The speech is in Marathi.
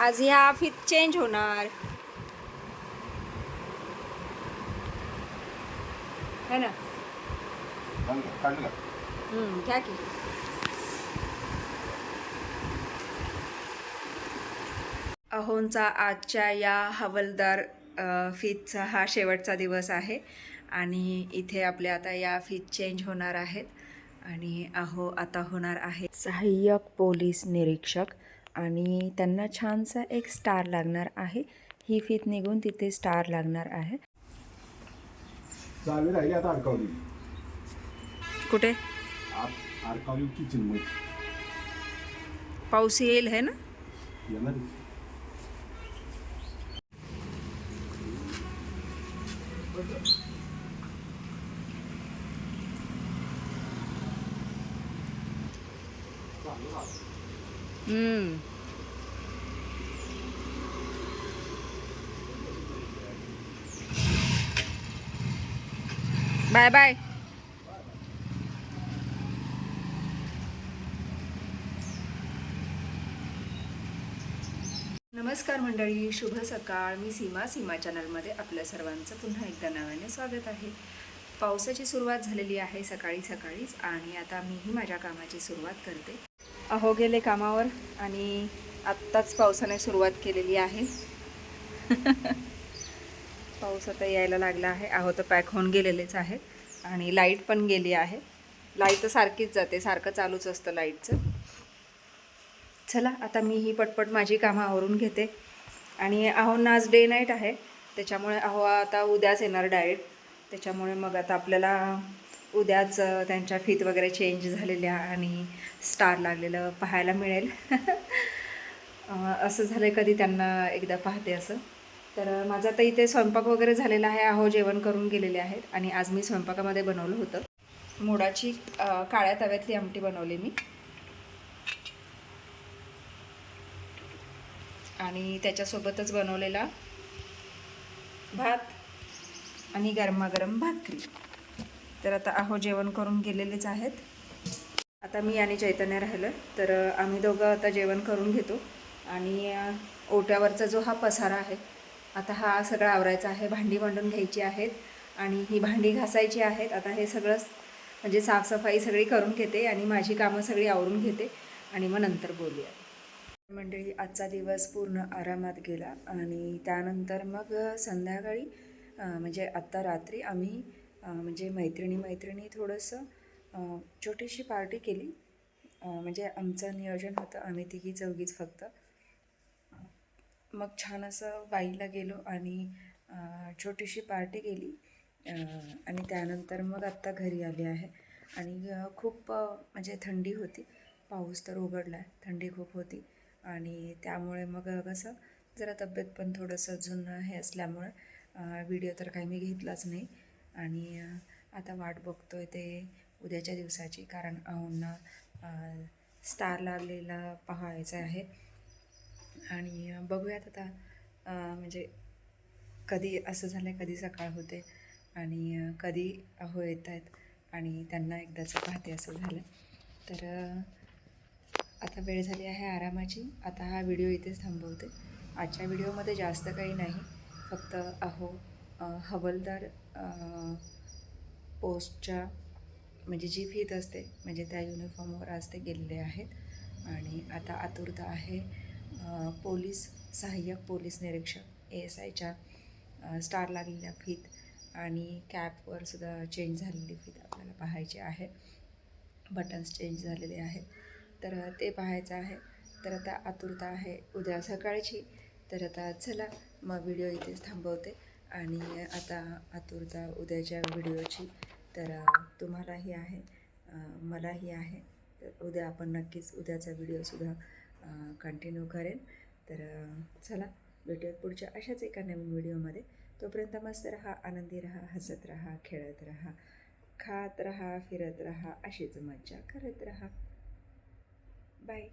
आज ह्या फीत चेंज होणार. है ना? काढलं हम्म, घ्या की? अहोंचा आजच्या या हवलदार फीजचा फीतचा हा शेवटचा दिवस आहे आणि इथे आपले आता या फीत चेंज होणार आहेत. आणि अहो आता होणार आहे. सहाय्यक पोलीस निरीक्षक आणि त्यांना छानसा एक स्टार लागणार आहे. ही फीत निघून तिथे स्टार लागणार आहे. कुठे? पाऊस येईल है ना? येणार आहे. हम्म. बाय बाय नमस्कार मंडळी शुभ सकाळ. मी सीमा सीमा चॅनलमध्ये आपल्या सर्वांचं पुन्हा एकदा नव्याने स्वागत आहे. पावसाची सुरुवात झालेली आहे सकाळी सकाळीच आणि आता मीही माझ्या कामाची सुरुवात करते. अहो गेले कामावर आणि आत्ताच पावसाने सुरुवात केलेली आहे. पाऊस आता यायला लागला आहे. अहो तर पॅक होऊन गेलेलेच आहे. आणि लाइट पण गेली आहे. लाइट तर सारखीच जाते. सारखं चालूच असतं लाईटचं. चला आता मी ही पटपट माझी कामं आवरून घेते. आणि अहो आज डे नाईट आहे. त्याच्यामुळे अहो आता उद्याच येणार डायरेक्ट त्याच्यामुळे मग आता आपल्याला उद्याच त्यांच्या फीत वगैरे चेंज झालेल्या आणि स्टार लागलेलं पाहायला मिळेल. असं झालं आहे कधी त्यांना एकदा पाहते असं. तर माझा तर इथे स्वयंपाक वगैरे झालेला आहे. अहो जेवण करून गेलेले आहेत. आणि आज मी स्वयंपाकामध्ये बनवलं होतं. मोडाची काळ्या तव्यातली आमटी बनवली मी. आणि त्याच्यासोबतच बनवलेला भात आणि गरमागरम भाकरी. तर आता अहो जेवण करून गेलेलेच आहेत. आता मी आणि चैतन्य राहिलं तर आम्ही दोघं आता जेवण करून घेतो. आणि ओट्यावरचा जो हा पसारा आहे आता हा सगळा आवरायचा आहे. भांडी मांडून घ्यायची आहेत. आणि ही भांडी घासायची आहेत. आता हे सगळं म्हणजे साफसफाई सगळी करून घेते आणि माझी कामं सगळी आवरून घेते. आणि मग नंतर बोलूया. मंडळी आजचा दिवस पूर्ण आरामात गेला. आणि त्यानंतर मग संध्याकाळी म्हणजे आत्ता रात्री आम्ही म्हणजे मैत्रिणी मैत्रिणी थोडंसं छोटीशी पार्टी केली. म्हणजे आमचं नियोजन होतं आम्ही तिघी चौघीच फक्त. मग छान असं बाईला गेलो आणि छोटीशी पार्टी केली. आणि त्यानंतर मग आत्ता घरी आले आहे. आणि खूप म्हणजे थंडी होती. पाऊस तर उघडला आहे थंडी खूप होती. आणि त्यामुळे मग कसं जरा तब्येत पण थोडंसं जुनं हे असल्यामुळे व्हिडिओ तर काही मी घेतलाच नाही. आणि आता वाट बघतोय ते उद्याच्या दिवसाची कारण अहोंना स्टार लागलेला पाहायचा आहे. आणि बघूयात आता म्हणजे कधी असं झालं आहे कधी सकाळ होते आणि कधी अहो येत आहेत आणि त्यांना एकदाचं पाहते असं झालं तर आता वेळ झाली आहे आरामाची. आता हा व्हिडिओ इथेच थांबवते. आजच्या व्हिडिओमध्ये जास्त काही नाही. फक्त अहो हवलदार पोस्टच्या म्हणजे जी फीत असते म्हणजे त्या युनिफॉर्मवर आज ते गेलेले आहेत. आणि आता आतुरता आहे. पोलीस सहाय्यक पोलीस निरीक्षक ए एस आयच्या स्टार लागलेल्या फीत आणि कॅपवर सुद्धा चेंज झालेली फीत आपल्याला पाहायची आहे. बटन्स चेंज झालेले आहेत. तर ते पाहायचं आहे. तर आता आतुरता आहे. उद्या सकाळची. तर आता चला मग व्हिडिओ इथेच थांबवते. आणि आता आतुरता उद्याच्या व्हिडिओची तर तुम्हालाही आहे मलाही आहे. तर उद्या आपण नक्कीच उद्याचा व्हिडिओसुद्धा कंटिन्यू करेन. तर चला भेटूयात पुढच्या अशाच एका नवीन व्हिडिओमध्ये. तोपर्यंत मस्त रहा आनंदी रहा हसत रहा खेळत रहा खात रहा फिरत रहा अशीच मज्जा करत रहा. बाय